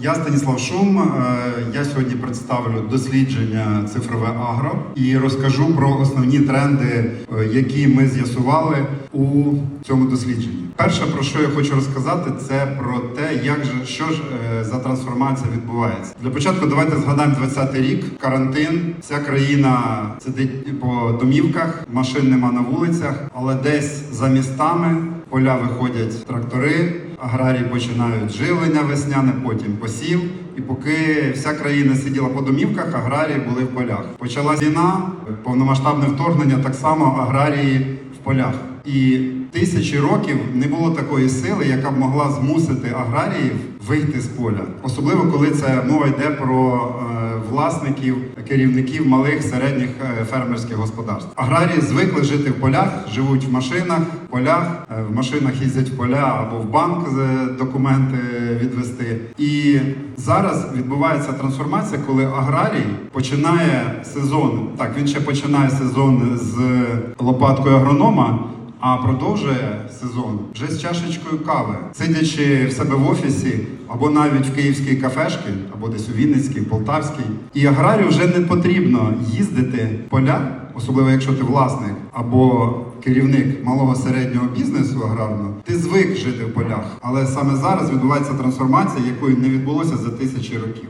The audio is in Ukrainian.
Я Станіслав Шум. Е, Я сьогодні представлю дослідження цифрове агро і розкажу про основні тренди, е, які ми з'ясували у цьому дослідженні. Перше, про що я хочу розказати, це про те, як же що ж е, за трансформація відбувається. Для початку давайте згадаємо 20-й рік. Карантин, вся країна сидить по домівках, машин нема на вулицях, але десь за містами поля виходять трактори. Аграрії починають живлення весняне, потім посів. І поки вся країна сиділа по домівках, аграрії були в полях. Почалась війна, повномасштабне вторгнення, так само аграрії в полях. І тисячі років не було такої сили, яка б могла змусити аграріїв вийти з поля. Особливо коли це мова йде про е, власників, керівників малих середніх е, фермерських господарств. Аграрії звикли жити в полях, живуть в машинах, в полях, е, в машинах їздять в поля або в банк документи відвести. І зараз відбувається трансформація, коли аграрій починає сезон. Так, він ще починає сезон з лопаткою агронома. А продовжує сезон вже з чашечкою кави, сидячи в себе в офісі, або навіть в київській кафешці, або десь у Вінницькій, Полтавській. І аграрію вже не потрібно їздити в поля, особливо якщо ти власник або керівник малого середнього бізнесу аграрного. Ти звик жити в полях, але саме зараз відбувається трансформація, якої не відбулося за тисячі років.